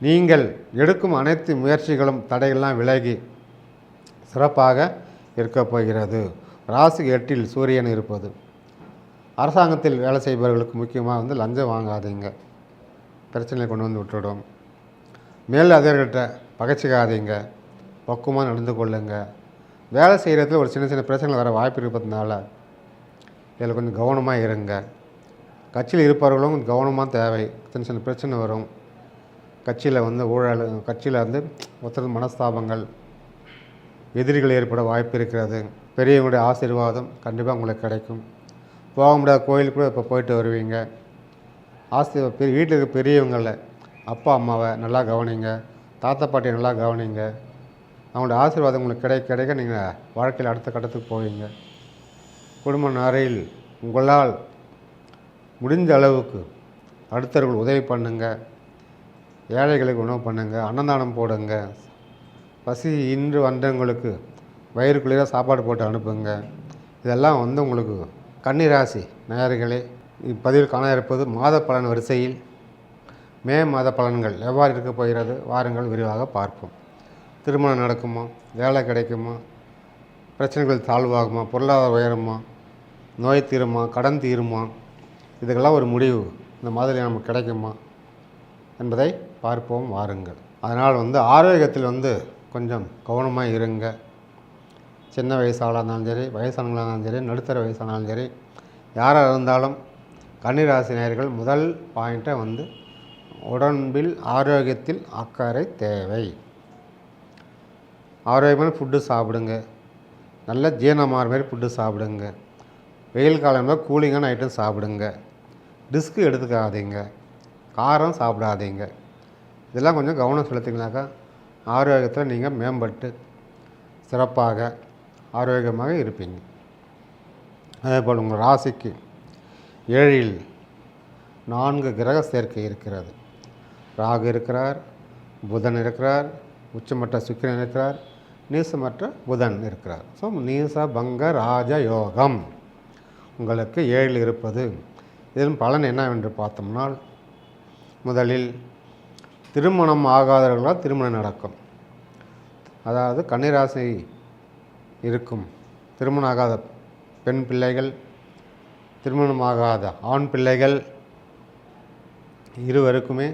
நீங்கள் எடுக்கும் அனைத்து முயற்சிகளும் தடையெல்லாம் விலகி சிறப்பாக இருக்கப் போகிறது. ராசி எட்டில் சூரியன் இருப்பது. அரசாங்கத்தில் வேலை செய்பவர்களுக்கு முக்கியமாக வந்து லஞ்சம் வாங்காதீங்க. பிரச்சனையை கொண்டு வந்து விட்டுடும். மேல் அதிகாரிகிட்ட பகைச்சிக்காதீங்க. பக்குவமாக நடந்து கொள்ளுங்க. வேலை செய்கிறதுல ஒரு சின்ன சின்ன பிரச்சனைகள் வர வாய்ப்பு இருப்பதுனால இதில் கொஞ்சம் கவனமாக இருங்க. கட்சியில் இருப்பவர்களும் கொஞ்சம் கவனமாக தேவை. சின்ன சின்ன பிரச்சனை வரும். கட்சியில் வந்து ஊழல் கட்சியில் வந்து ஒருத்தர் மனஸ்தாபங்கள் எதிரிகள் ஏற்பட வாய்ப்பு இருக்கிறது. பெரியவங்களுடைய ஆசீர்வாதம் கண்டிப்பாக உங்களுக்கு கிடைக்கும். போக முடியாத கோயிலுக்கு கூட இப்போ போயிட்டு வருவீங்க. ஆசி பெரிய வீட்டில் இருக்க பெரியவங்கள அப்பா அம்மாவை நல்லா கவனிங்க. தாத்தா பாட்டியை நல்லா கவனிங்க. அவங்களோட ஆசீர்வாதம் உங்களுக்கு கிடைக்க கிடைக்க நீங்கள் வாழ்க்கையில் அடுத்த கட்டத்துக்கு போவீங்க. குடும்ப நிறையில் உங்களால் முடிஞ்ச அளவுக்கு அடுத்தவர்கள் உதவி பண்ணுங்கள் ஏழைகளுக்கு உணவு பண்ணுங்க அன்னதானம் போடுங்க. பசி இன்று வந்தவங்களுக்கு வயிறு சாப்பாடு போட்டு அனுப்புங்க. இதெல்லாம் வந்து உங்களுக்கு கன்னிராசி நேயர்களே இப்பதிவில் காண இருப்பது மாத பலன் வரிசையில் மே மாத பலன்கள் எவ்வாறு இருக்க போகிறது வாருங்கள் விரிவாக பார்ப்போம். திருமணம் நடக்குமா? வேலை கிடைக்குமா? பிரச்சனைகள் தாழ்வாகுமா? பொருளாதார உயருமா? நோய் தீருமா? கடன் தீருமா? இதுக்கெல்லாம் ஒரு முடிவு. இந்த மாதிரி நமக்கு கிடைக்குமா? என்பதை பார்ப்போம் வாருங்கள். அதனால் வந்து ஆரோக்கியத்தில் வந்து கொஞ்சம் கவனமாக இருங்க. சின்ன வயசாளாக இருந்தாலும் சரி வயசானவங்களாக இருந்தாலும் சரி நடுத்தர வயசானாலும் சரி யாராக இருந்தாலும் கன்னிராசினியர்கள் முதல் பாயிண்ட்டை வந்து உடம்பில் ஆரோக்கியத்தில் அக்கறை தேவை. ஆரோக்கியமான ஃபுட்டு சாப்பிடுங்க. நல்ல ஜீரணமாகிற மாதிரி ஃபுட்டு சாப்பிடுங்க. வெயில் காலம்ல கூலிங்கான ஐட்டம் சாப்பிடுங்க. ரிஸ்க்கு எடுத்துக்காதீங்க. காரம் சாப்பிடாதீங்க. இதெல்லாம் கொஞ்சம் கவனம் செலுத்திங்கனாக்கா ஆரோக்கியத்தில் நீங்கள் மேம்பட்டு சிறப்பாக ஆரோக்கியமாக இருப்பீங்க. அதே போல் உங்கள் ராசிக்கு ஏழில் நான்கு கிரக சேர்க்கை இருக்கிறது. ராகு இருக்கிறார் புதன் இருக்கிறார் உச்சமற்ற சுக்கிரன் இருக்கிறார் நீசமற்ற புதன் இருக்கிறார். ஸோ நீச பங்க ராஜ யோகம் உங்களுக்கு ஏழில் இருப்பது. இதன் பலன் என்னவென்று பார்த்தோம்னால் முதலில் திருமணம் ஆகாதவர்களால் திருமணம் நடக்கும். அதாவது கன்னிராசி இருக்கும். திருமணம் ஆகாத பெண் பிள்ளைகள் திருமணமாகாத ஆண் பிள்ளைகள் இருவருக்குமே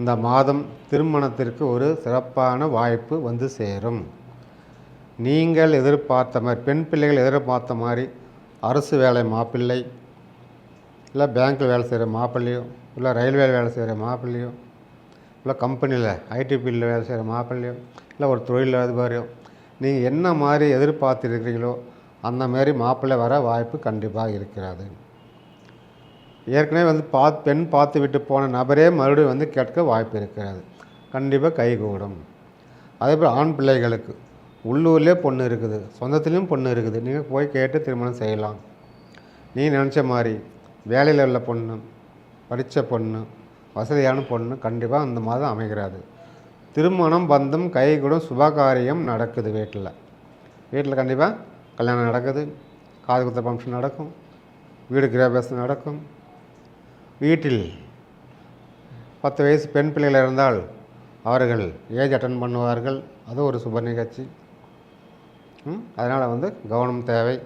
இந்த மாதம் திருமணத்திற்கு ஒரு சிறப்பான வாய்ப்பு வந்து சேரும். நீங்கள் எதிர்பார்த்த மாதிரி பெண் பிள்ளைகள் எதிர்பார்த்த மாதிரி அரசு வேலை மாப்பிள்ளை இல்லை பேங்க்கில் வேலை செய்கிற மாப்பிள்ளையோ இல்லை ரயில்வே வேலை செய்கிற மாப்பிள்ளையோ இல்லை கம்பெனியில் ஐடி ஃபீல்டில் வேலை செய்கிற மாப்பிள்ளையோ இல்லை ஒரு தொழில் அதிபரையோ நீங்கள் என்ன மாதிரி எதிர்பார்த்துருக்கிறீங்களோ அந்த மாதிரி மாப்பிள்ளை வர வாய்ப்பு கண்டிப்பாக இருக்கிறது. ஏற்கனவே வந்து பா பெண் பார்த்து விட்டு போன நபரே மறுபடியும் வந்து கேட்க வாய்ப்பு இருக்கிறது. கண்டிப்பாக கைகூடும். அதே போல் ஆண் பிள்ளைகளுக்கு உள்ளூர்லேயே பொண்ணு இருக்குது சொந்தத்துலேயும் பொண்ணு இருக்குது நீங்கள் போய் கேட்டு திருமணம் செய்யலாம். நீ நினச்ச மாதிரி வேலையில் உள்ள பொண்ணு படித்த பொண்ணு வசதியான பொண்ணு. கண்டிப்பாக அந்த மாதம் அமைகிறது திருமணம் பந்தம் கைகூடும் சுபகாரியம் நடக்குது வீட்டில். வீட்டில் கண்டிப்பாக கல்யாணம் நடக்குது. காது குத்த ஃபங்க்ஷன் நடக்கும். வீடு கிரகபிரவேசம் நடக்கும். வீட்டில் பத்து வயசு பெண் பிள்ளைகள் இருந்தால் அவர்கள் ஏஜ் அட்டன் பண்ணுவார்கள். அது ஒரு சுப நிகழ்ச்சி. அதனால் வந்து கவனம் தேவை.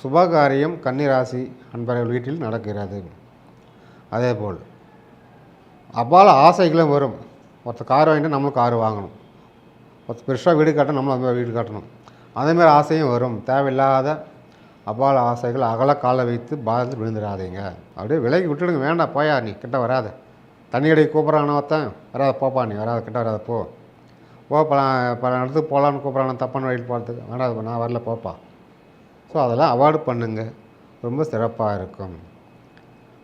சுபகாரியம் கன்னிராசி அன்பர்கள் வீட்டில் நடக்கிறது. அதேபோல் அபால ஆசைகளும் வரும். ஒருத்தர் கார் வாங்கிட்டு நம்மளும் கார் வாங்கணும். ஒருத்தர் பெருசாக வீடு கட்டணும் நம்மளும் அந்த மாதிரி வீடு கட்டணும். அதேமாதிரி ஆசையும் வரும். தேவையில்லாத அபால ஆசைகள் அகல காலை வைத்து பாதித்து விழுந்துடாதீங்க அப்படியே விலைக்கு விட்டுடுங்க. வேண்டாம் போயா நீ கிட்ட வராத. தண்ணி கடைக்கு கூப்பிட்றான ஒருத்தன்? வராத போப்பா நீ வராத கிட்ட வராத போ. போ பல பல இடத்துக்கு போகலான்னு கூப்பிட்றான தப்பான வழியில் போகிறதுக்கு வேண்டாம் நான் வரல போப்பா. ஸோ அதெல்லாம் அவாய்டு பண்ணுங்க. ரொம்ப சிறப்பாக இருக்கும்.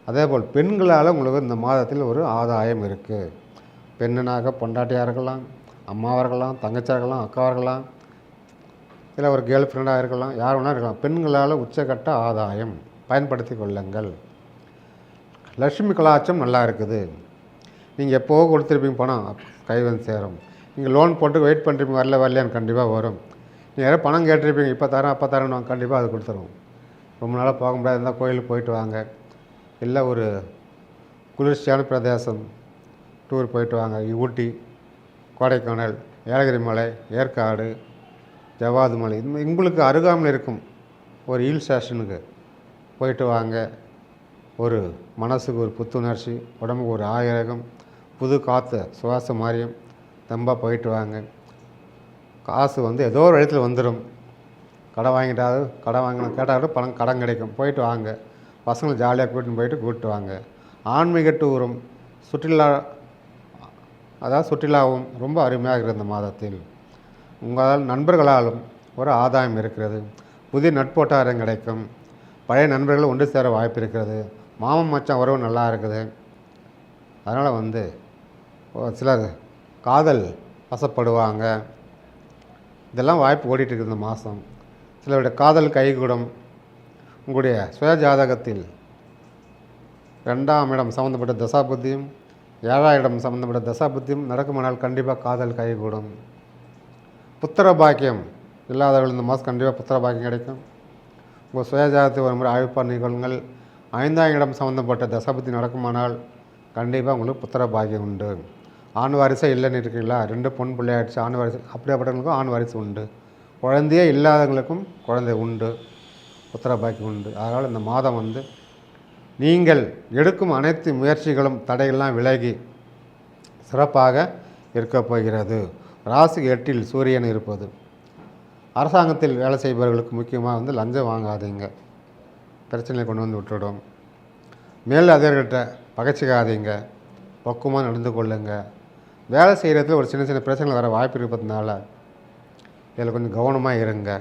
அதே போல் பெண்களால் உங்களுக்கு இந்த மாதத்தில் ஒரு ஆதாயம் இருக்குது பெண்ணுனாக பொண்டாட்டியாக இருக்கலாம் அம்மாவாக இருக்கலாம் தங்கச்சியாக இருக்கலாம் அக்காவாக இருக்கலாம் இல்லை ஒரு கேர்ள் ஃப்ரெண்டாக இருக்கலாம் யார் வேணால் இருக்கலாம். பெண்களால் உச்சக்கட்ட ஆதாயம். பயன்படுத்தி கொள்ளுங்கள். லட்சுமி கலாச்சம் நல்லா இருக்குது. நீங்கள் எப்போவோ கொடுத்துருப்பீங்க பணம்? கை வந்து சேரும். நீங்கள் லோன் போட்டு வெயிட் பண்ணுறீங்க வரல வரலையான்னு கண்டிப்பாக வரும். நீங்கள் யாரும் பணம் கேட்டிருப்பீங்க இப்போ தரேன் அப்போ தரேன் கண்டிப்பாக அது கொடுத்துருவோம் ரொம்ப நாளாக போக முடியாது இருந்தால் கோயிலுக்கு போயிட்டு வாங்க. இல்லை ஒரு குளிர்ச்சியான பிரதேசம் டூர் போயிட்டு வாங்க. ஊட்டி கொடைக்கானல் ஏலகிரி மலை ஏற்காடு ஜவாது மலை. இது உங்களுக்கு அருகாமல் இருக்கும் ஒரு ஹில் ஸ்டேஷனுக்கு போயிட்டு வாங்க. ஒரு மனசுக்கு ஒரு புத்துணர்ச்சி உடம்புக்கு ஒரு ஆயிரகம் புது காற்று சுவாச மாதிரியும் தெம்பாக போயிட்டு வாங்க. காசு வந்து ஏதோ ஒரு இடத்துல வந்துடும் கடை வாங்கிட்டாவது கடை வாங்கணும் கேட்டாலும் பணம் கடன் கிடைக்கும். போயிட்டு வாங்க. பசங்களை ஜாலியாக கூட்டின்னு போயிட்டு கூப்பிட்டு வாங்க. ஆன்மீக டூரும் சுற்றுலா அதாவது சுற்றுலாவும் ரொம்ப அருமையாக இருக்கிறது இந்த மாதத்தில். உங்களால் நண்பர்களாலும் ஒரு ஆதாயம் இருக்கிறது. புதிய நட்போட்டாரம் கிடைக்கும். பழைய நண்பர்கள் ஒன்று சேர வாய்ப்பு இருக்கிறது. மாமன் மச்சான் உறவு நல்லா இருக்குது. அதனால் வந்து சிலர் காதல் வசப்படுவாங்க. இதெல்லாம் வாய்ப்பு ஓடிட்டு இருக்குது இந்த மாதம். சிலருடைய காதல் கைகூடும். உங்களுடைய சுய ஜாதகத்தில் ரெண்டாம் இடம் சம்மந்தப்பட்ட தசாபுத்தியும் ஏழாம் இடம் சம்மந்தப்பட்ட தசாபுத்தியும் நடக்குமானால் கண்டிப்பாக காதல் கைகூடும். புத்திர பாக்கியம் இல்லாதவர்கள் இந்த மாதம் கண்டிப்பாக புத்திர பாக்கியம் கிடைக்கும். உங்கள் சுயஜாதத்தை ஒரு முறை ஆய்வு பண்ணிக்கொள்ளுங்கள் ஐந்தாம் இடம் சம்மந்தப்பட்ட தசாபுத்தி நடக்குமானால் கண்டிப்பாக உங்களுக்கு புத்திர பாக்கியம் உண்டு. ஆண் வாரிசே இல்லைன்னு இருக்கீங்களா? ரெண்டு பொன் பிள்ளையாயிடுச்சு ஆண் வாரிசு. அப்படியாப்பட்டவங்களுக்கும் ஆண் வாரிசு உண்டு. குழந்தையே இல்லாதவங்களுக்கும் குழந்தை உண்டு. புத்திர பாக்கியம் உண்டு. அதனால் இந்த மாதம் வந்து நீங்கள் எடுக்கும் அனைத்து முயற்சிகளும் தடையெல்லாம் விலகி சிறப்பாக இருக்கப் போகிறது. ராசி எட்டில் சூரியன் இருப்பது. அரசாங்கத்தில் வேலை செய்பவர்களுக்கு முக்கியமாக வந்து லஞ்சம் வாங்காதீங்க. பிரச்சனையை கொண்டு வந்து விட்டுடும். மேல் அதிகாரிகிட்ட பகைச்சிக்காதீங்க. பக்குவமாக நடந்து கொள்ளுங்க. வேலை செய்கிறதுல ஒரு சின்ன சின்ன பிரச்சனைகள் வர வாய்ப்பு இருப்பதுனால இதில் கொஞ்சம் கவனமாக இருங்க.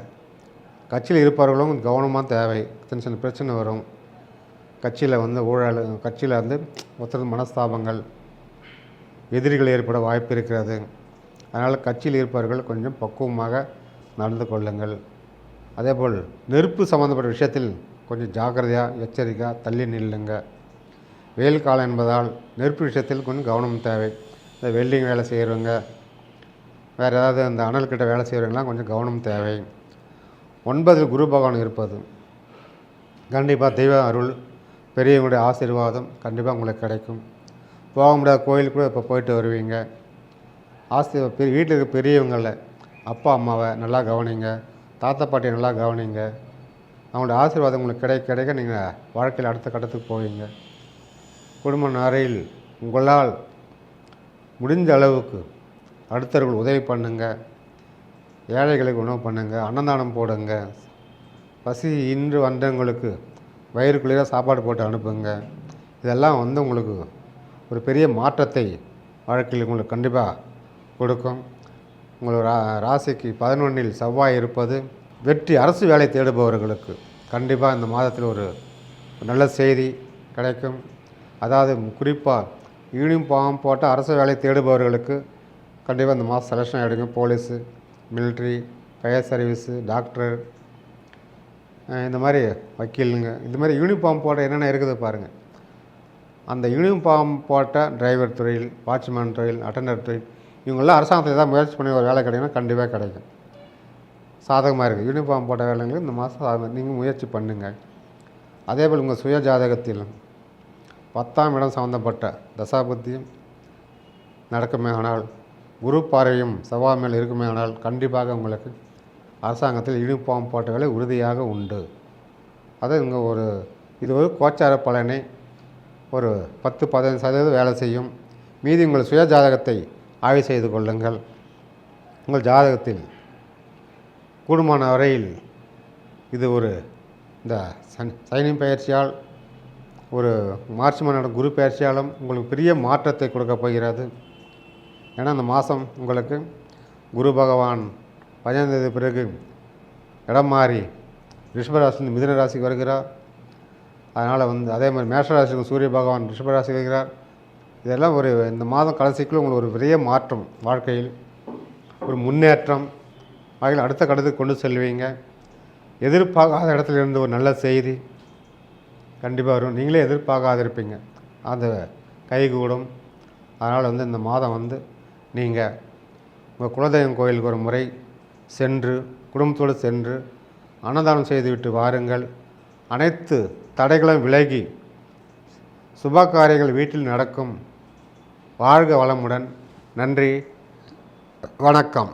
கட்சியில் இருப்பவர்களும் கவனமாக தேவை. சின்ன சின்ன பிரச்சனை வரும். கட்சியில் வந்து ஊழல் கட்சியில் வந்து ஒருத்தர் மனஸ்தாபங்கள் எதிரிகள் ஏற்பட வாய்ப்பு இருக்கிறது. அதனால் கட்சியில் இருப்பவர்கள் கொஞ்சம் பக்குவமாக நடந்து கொள்ளுங்கள். அதேபோல் நெருப்பு சம்மந்தப்பட்ட விஷயத்தில் கொஞ்சம் ஜாக்கிரதையாக எச்சரிக்கையாக தள்ளி நில்லுங்க. வெயில் காலம் என்பதால் நெருப்பு விஷயத்தில் கொஞ்சம் கவனம் தேவை. இந்த வெல்டிங் வேலை செய்கிறவங்க வேறு ஏதாவது அந்த அனல்கிட்ட வேலை செய்கிறவங்களாம் கொஞ்சம் கவனம் தேவை. ஒன்பதில் குரு பகவான் இருப்பது. கண்டிப்பாக தெய்வ அருள் பெரியவங்களுடைய ஆசீர்வாதம் கண்டிப்பாக உங்களுக்கு கிடைக்கும். போக முடியாத கோயிலுக்கு கூட இப்போ போயிட்டு வருவீங்க. ஆசி பெரிய வீட்டில் இருக்க பெரியவங்களை அப்பா அம்மாவை நல்லா கவனிங்க. தாத்தா பாட்டியை நல்லா கவனிங்க. அவங்களோட ஆசீர்வாதம் உங்களுக்கு கிடைக்க கிடைக்க நீங்கள் வாழ்க்கையில் அடுத்த கட்டத்துக்கு போவீங்க. குடும்ப நிறையில் உங்களால் முடிஞ்ச அளவுக்கு அடுத்தவர்கள் உதவி பண்ணுங்கள் ஏழைகளுக்கு உணவு பண்ணுங்க அன்னதானம் போடுங்க. பசி இன்று வந்தவங்களுக்கு வயிறுக்குள்ளேயே சாப்பாடு போட்டு அனுப்புங்க. இதெல்லாம் வந்து உங்களுக்கு ஒரு பெரிய மாற்றத்தை வாழ்க்கையில் உங்களுக்கு கண்டிப்பாக கொடுக்கும். உங்களோட ரா ராசிக்கு பதினொன்றில் செவ்வாய் இருப்பது வெற்றி அரசு வேலை தேடுபவர்களுக்கு கண்டிப்பாக இந்த மாதத்தில் ஒரு நல்ல செய்தி கிடைக்கும். அதாவது குறிப்பாக யூனிஃபார்ம் போட்டால் அரசு வேலை தேடுபவர்களுக்கு கண்டிப்பாக இந்த மாதம் செலெக்ஷன் ஆகிடுங்க police. Military fire service doctor இந்த மாதிரி வக்கீலுங்க. இந்த மாதிரி யூனிஃபார்ம் போட்ட என்னென்ன இருக்குது பாருங்கள் அந்த யூனிஃபார்ம் போட்ட டிரைவர் தொழில் வாட்ச்மேன் தொழில் அட்டண்டர் தொழில் இவங்கெல்லாம் அரசாங்கத்தில் ஏதாவது முயற்சி பண்ணி ஒரு வேலை கிடைக்குன்னா கண்டிப்பாக கிடைக்கும். சாதகமாக இருக்குது யூனிஃபார்ம் போட்ட வேலைங்களும் இந்த மாதம் நீங்கள் முயற்சி பண்ணுங்கள் அதேபோல் உங்கள் சுய ஜாதகத்திலும் பத்தாம் இடம் சம்மந்தப்பட்ட தசாபுத்தியும் நடக்குமே ஆனால் குரு பார்வையும் செவ்வாய் மேல் இருக்குமே ஆனால் கண்டிப்பாக உங்களுக்கு அரசாங்கத்தில் யூனிஃபார்ம் போட்ட உறுதியாக உண்டு. அது இங்கே ஒரு இது ஒரு கோச்சார பலனை ஒரு பத்து பதினஞ்சு சதவீதம் வேலை செய்யும். மீதி உங்கள் சுய ஜாதகத்தை ஆய்வு செய்து கொள்ளுங்கள். உங்கள் ஜாதகத்தில் கூடுமான வரையில் இது ஒரு இந்த சனி சைனி பயிற்சியால் ஒரு மார்ச் மாதம் குரு பயிற்சியாலும் உங்களுக்கு பெரிய மாற்றத்தை கொடுக்கப் போகிறது. ஏன்னா அந்த மாதம் உங்களுக்கு குரு பகவான் பதினைந்து தேதி பிறகு இடம் மாறி ரிஷபராசிலிருந்து மிதுன ராசிக்கு வருகிறார். அதனால் வந்து அதே மாதிரி மேஷராசிக்கு சூரிய பகவான் ரிஷபராசி வருகிறார். இதெல்லாம் ஒரு இந்த மாதம் கடைசிக்குள்ள உங்களுக்கு ஒரு பெரிய மாற்றம் வாழ்க்கையில். ஒரு முன்னேற்றம். வகையில் அடுத்த கடத்துக்கு கொண்டு செல்வீங்க. எதிர்பார்க்காத இடத்துல இருந்து ஒரு நல்ல செய்தி கண்டிப்பாக வரும். நீங்களே எதிர்பார்க்காத இருப்பீங்க கைகூடும். அதனால் வந்து இந்த மாதம் வந்து நீங்கள் உங்கள் குலதெய்வம் கோயிலுக்கு ஒரு முறை சென்று குடும்பத்தோடு சென்று அன்னதானம் செய்துவிட்டு வாருங்கள். அனைத்து தடைகளும் விலகி சுப காரியங்கள் வீட்டில் நடக்கும். வாழ்க வளமுடன். நன்றி. வணக்கம்.